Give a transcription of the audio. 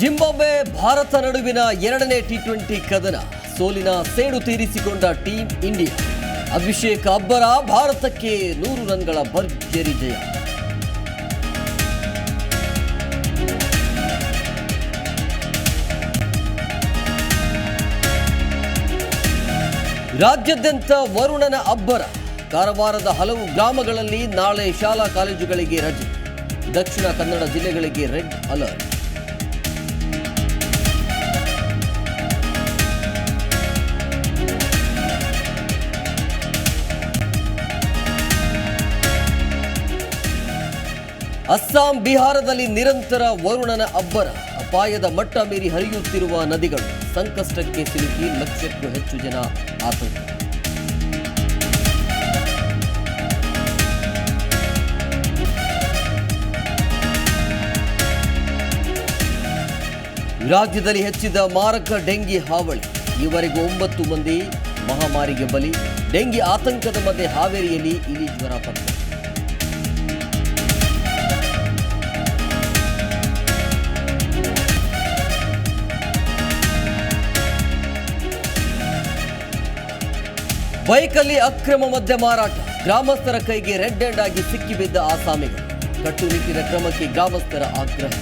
Zimbabwe Bharat ನಡುವಿನ ಎರಡನೇ T twenty ಕದನ ಸೋಲಿನ ಸೇಡು ತೀರಿಸಿಕೊಂಡ ಟೀಂ ಇಂಡಿಯಾ. ಅಭಿಷೇಕ್ ಅಬ್ಬರ ಭಾರತಕ್ಕೆ ನೂರು ರನ್ಗಳ ಭರ್ಜರಿ ಜಯ. ರಾಜ್ಯಾದ್ಯಂತ ವರುಣನ ಅಬ್ಬರ ಕಾರವಾರದ ಹಲವು ಗ್ರಾಮಗಳಲ್ಲಿ ನಾಳೆ ಶಾಲಾ ಕಾಲೇಜುಗಳಿಗೆ ರಜೆ. ದಕ್ಷಿಣ ಕನ್ನಡ ಜಿಲ್ಲೆಗಳಿಗೆ ರೆಡ್ ಅಲರ್ಟ್. ಅಸ್ಸಾಂ ಬಿಹಾರದಲ್ಲಿ ನಿರಂತರ ವರುಣನ ಅಬ್ಬರ, ಅಪಾಯದ ಮಟ್ಟ ಮೀರಿ ಹರಿಯುತ್ತಿರುವ ನದಿಗಳು ಸಂಕಷ್ಟಕ್ಕೆ ಸಿಲುಕಿ ಲಕ್ಷಕ್ಕೂ ಹೆಚ್ಚು ಜನ ಆತಂಕ. ರಾಜ್ಯದಲ್ಲಿ ಹೆಚ್ಚಿದ ಮಾರಕ ಡೆಂಗಿ ಹಾವಳಿ. ಈವರೆಗೂ ಒಂಬತ್ತು ಮಂದಿ ಮಹಾಮಾರಿಗೆ ಬಲಿ. ಡೆಂಗಿ ಆತಂಕದ ಮಧ್ಯೆ ಹಾವೇರಿಯಲ್ಲಿ ಇಲಿ ಜ್ವರ ಪತ್ತೆ. ಬೈಕಲ್ಲಿ ಅಕ್ರಮ ಮದ್ಯ ಮಾರಾಟ. ಗ್ರಾಮಸ್ಥರ ಕೈಗೆ ರೆಡ್ ಹ್ಯಾಂಡ್ ಆಗಿ ಸಿಕ್ಕಿಬಿದ್ದ ಆಸಾಮಿಗಳು. ಕಟ್ಟುನಿಟ್ಟಿನ ಕ್ರಮಕ್ಕೆ ಗ್ರಾಮಸ್ಥರ ಆಗ್ರಹ.